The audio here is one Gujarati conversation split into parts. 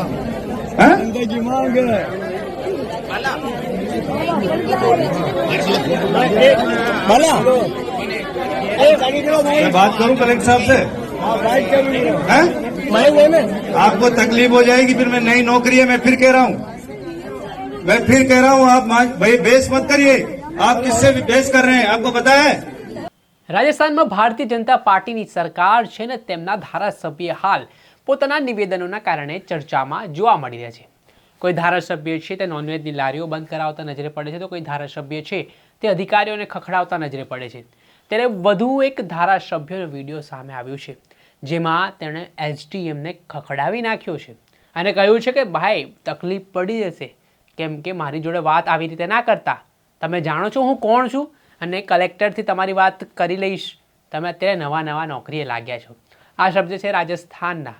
हैं? जिंदगी मांग है भला मैं बात करूं कलेक्टर साहब से बाइक के भी हैं? मैं वो में आपको तकलीफ हो जाएगी फिर मैं नई नौकरी है मैं फिर कह रहा हूं मैं फिर कह रहा हूं आप मा- भाई बेस मत करिए आप किससे भी बेस कर रहे हैं आपको पता है રાજસ્થાનમાં ભારતીય જનતા પાર્ટીની સરકાર છે ને તેમના ધારાસભ્ય હાલ પોતાના નિવેદનોના કારણે ચર્ચામાં જોવા મળી રહ્યા છે. કોઈ ધારાસભ્ય છે તે નોનવેજની લારીઓ બંધ કરાવતા નજરે પડે છે તો કોઈ ધારાસભ્ય છે તે અધિકારીઓને ખખડાવતા નજરે પડે છે. ત્યારે વધુ એક ધારાસભ્યનો વીડિયો સામે આવ્યો છે, જેમાં તેણે એસડીએમને ખખડાવી નાખ્યો છે અને કહ્યું છે કે, ભાઈ, તકલીફ પડી જશે. કેમ કે મારી જોડે વાત આવી રીતે ના કરતા. તમે જાણો છો હું કોણ છું? અને કલેક્ટરથી તમારી વાત કરી લઈશ. તમે અત્યારે નવા નવા નોકરીએ લાગ્યા છો. આ શબ્દ છે રાજસ્થાનના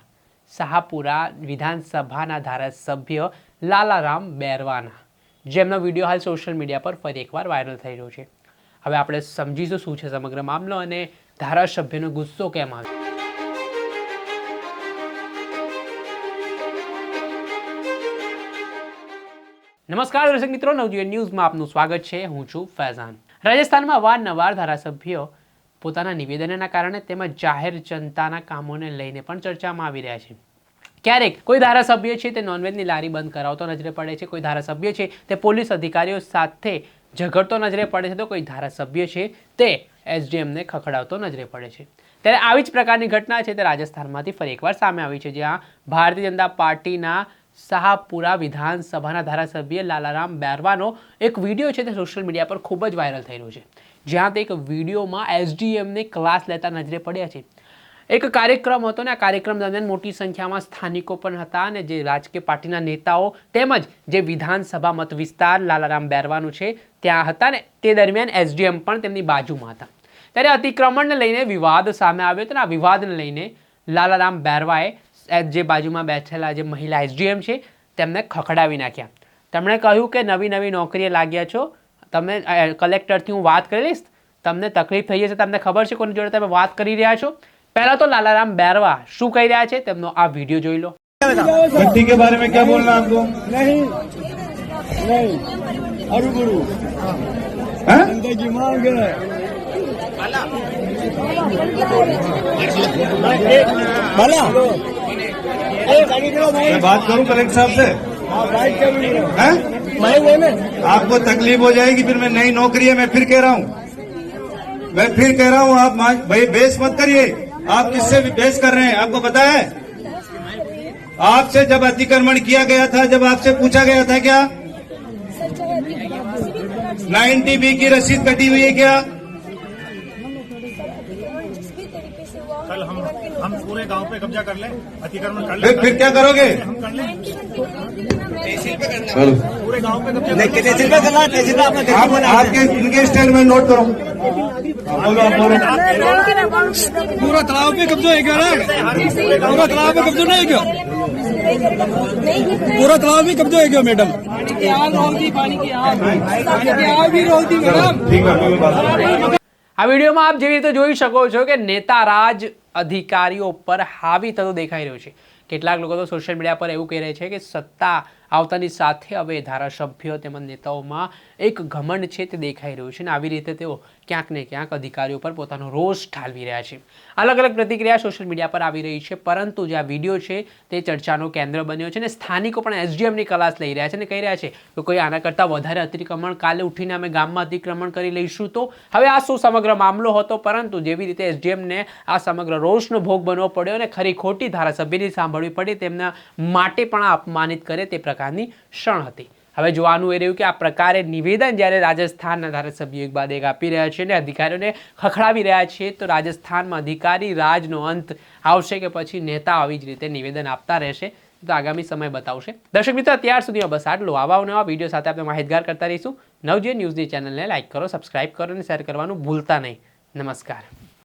શાહપુરા વિધાનસભાના ધારાસભ્ય લાલારામ બેરવાના, જેમનો વીડિયો હાલ સોશિયલ મીડિયા પર ફરી એકવાર વાયરલ થઈ રહ્યો છે. હવે આપણે સમજીશું શું છે સમગ્ર મામલો અને ધારાસભ્યનો ગુસ્સો કેમ આવ્યો? નમસ્કાર દર્શક મિત્રો, નવજીવન ન્યૂઝમાં આપનું સ્વાગત છે. હું છું ફૈઝાન. રાજસ્થાનમાં અવારનવાર ધારાસભ્યો પોતાના નિવેદનના કારણે તેમજ જાહેર જનતાના કામોને લઈને પણ ચર્ચામાં આવી રહ્યા છે. ક્યારેક કોઈ ધારાસભ્ય છે તે નોનવેજની લારી બંધ કરાવતો નજરે પડે છે, કોઈ ધારાસભ્ય છે તે પોલીસ અધિકારીઓ સાથે ઝઘડતો નજરે પડે છે, તો કોઈ ધારાસભ્ય છે તે એસડીએમને ખખડાવતો નજરે પડે છે. ત્યારે આવી જ પ્રકારની ઘટના છે તે રાજસ્થાનમાંથી ફરી એકવાર સામે આવી છે, જ્યાં ભારતીય જનતા પાર્ટીના શાહપુરા વિધાનસભાના ધારાસભ્ય લાલારામ બેરવાનો એક વીડિયો છે તે સોશિયલ મીડિયા પર ખૂબ જ વાયરલ થઈ રહ્યો છે. જ્યાં તે એક વિડીયોમાં એસડીએમને ક્લાસ લેતા નજરે પડ્યા છે. એક કાર્યક્રમ હતો ને, આ કાર્યક્રમ દરમિયાન મોટી સંખ્યામાં સ્થાનિકો પણ હતા અને જે રાજકીય પાર્ટીના નેતાઓ તેમજ જે વિધાનસભા મત વિસ્તાર લાલારામ બેરવાનું છે, ત્યાં હતા ને, તે દરમિયાન એસડીએમ પણ તેમની બાજુમાં હતા. ત્યારે અતિક્રમણને લઈને વિવાદ સામે આવ્યો હતો ને, આ વિવાદને લઈને લાલારામ બેરવાએ જે બાજુમાં બેઠેલા જે મહિલા એસડીએમ છે, તેમને ખખડાવી નાખ્યા. તેમણે કહ્યું કે નવી નવી નોકરીએ લાગ્યા છો તમે અ, કલેક્ટરથી હું વાત કરી લઈશ તમને તકલીફ થઈ જશે તમને ખબર છે કોની જોડે તમે વાત કરી રહ્યા છો પહેલા તો લાલારામ બેરવા શું કહી રહ્યા છે તેમનો આ વિડીયો જોઈ લો व्यक्ति के बारे में क्या बोलना है आपको नहीं नहीं अरु गुरु हैं? जिंदगी मांग है भला मैं बात करूं कलेक्टर साहब से बाइक के भी हैं? मैं वो में आपको तकलीफ़ हो जाएगी, फिर मैं नई नौकरी है, मैं फिर कह रहा हूँ। मैं फिर कह रहा हूँ, आप भाई, बेस मत करिए। आप किससे बेस कर रहे हैं, आपको पता है? आपसे जब अतिक्रमण किया गया था, जब आपसे पूछा गया था क्या? नाइन्टी बी की रसीद कटी हुई है क्या कल हम हम पूरे गाँव पे कब्जा कर ले अतिक्रमण कर फिर लें। फिर क्या करोगे? हम कर लें। पूरे गाँव पे कब्जा नहीं तहसील पे करना तहसील पे आपके इनके स्टेटमेंट नोट करो। बोलो आप बोलो। पूरा तालाब पे कब्जा है क्या पूरा तालाब पे कब्जा नहीं है क्या? पूरा तालाब में कब्जा है क्या मैडम? ठीक है कोई बात। नहीं આ વિડીયોમાં આપ જેવી રીતે જોઈ શકો છો કે નેતા રાજ અધિકારીઓ પર હાવી થતો દેખાઈ રહ્યો છે. કેટલાક લોકો તો સોશિયલ મીડિયા પર એવું કહી રહ્યા છે કે સત્તા આવતાની સાથે હવે ધારાસભ્યો તેમજ નેતાઓમાં એક ઘમંડ છે તે દેખાઈ રહ્યું છે અને આવી રીતે તેઓ ક્યાંક ને ક્યાંક અધિકારીઓ પર પોતાનો રોષ ઠાલવી રહ્યા છે. અલગ અલગ પ્રતિક્રિયા સોશિયલ મીડિયા પર આવી રહી છે, પરંતુ જે આ વીડિયો છે તે ચર્ચાનો કેન્દ્ર બન્યો છે અને સ્થાનિકો પણ એસડીએમની ક્લાસ લઈ રહ્યા છે અને કહી રહ્યા છે કે કોઈ આના કરતાં વધારે અતિક્રમણ કાલે ઉઠીને અમે ગામમાં અતિક્રમણ કરી લઈશું તો હવે આ શું સમગ્ર મામલો હતો? પરંતુ જેવી રીતે એસડીએમને આ સમગ્ર રોષનો ભોગ બનવો પડ્યો અને ખરી ખોટી ધારાસભ્યની સાંભળવી પડી તેમના માટે પણ અપમાનિત કરે તે પ્રકારની ક્ષણ હતી. હવે જોવાનું એ રહ્યું કે આ પ્રકારે નિવેદન જ્યારે રાજસ્થાનના ધારાસભ્યો એક બાદ એક આપી રહ્યા છે અને અધિકારીઓને ખખડાવી રહ્યા છે, તો રાજસ્થાનમાં અધિકારી રાજનો અંત આવશે કે પછી નેતા આવી જ રીતે નિવેદન આપતા રહેશે તો આગામી સમય બતાવશે. દર્શક મિત્રો, અત્યાર સુધીમાં બસ આટલું. આવા નવા વીડિયો સાથે આપણે માહિતગાર કરતા રહીશું. નવજે ન્યૂઝની ચેનલને લાઇક કરો, સબસ્ક્રાઇબ કરો અને શેર કરવાનું ભૂલતા નહીં. નમસ્કાર.